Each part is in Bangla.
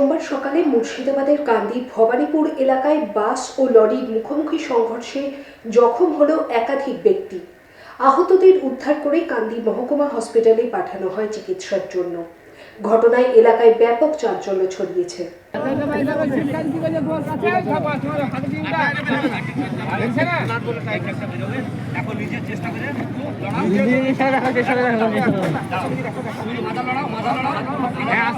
সোমবার সকালে মুর্শিদাবাদের কান্দি ভবানীপুর এলাকায় বাস ও লরির মুখোমুখি সংঘর্ষে জখম হল একাধিক ব্যক্তি। আহতদের উদ্ধার করে কান্দি মহকুমা হসপিটালে পাঠানো হয় চিকিৎসার জন্য। ঘটনায় এলাকায় ব্যাপক চাঞ্চল্য ছড়িয়েছে। আস্তে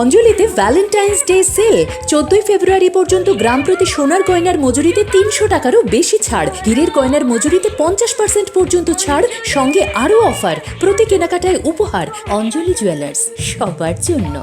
অঞ্জলিতে ভ্যালেন্টাইন্স ডে সেল চোদ্দই ফেব্রুয়ারি পর্যন্ত গ্রাম প্রতি সোনার গয়নার মজুরিতে তিনশো টাকারও বেশি ছাড়। হীরের গয়নার মজুরিতে পঞ্চাশ পার্সেন্ট পর্যন্ত ছাড়, সঙ্গে আরও অফার। প্রতি কেনাকাটায় উপহার, অঞ্জলি জুয়েলার্স সবার জন্য।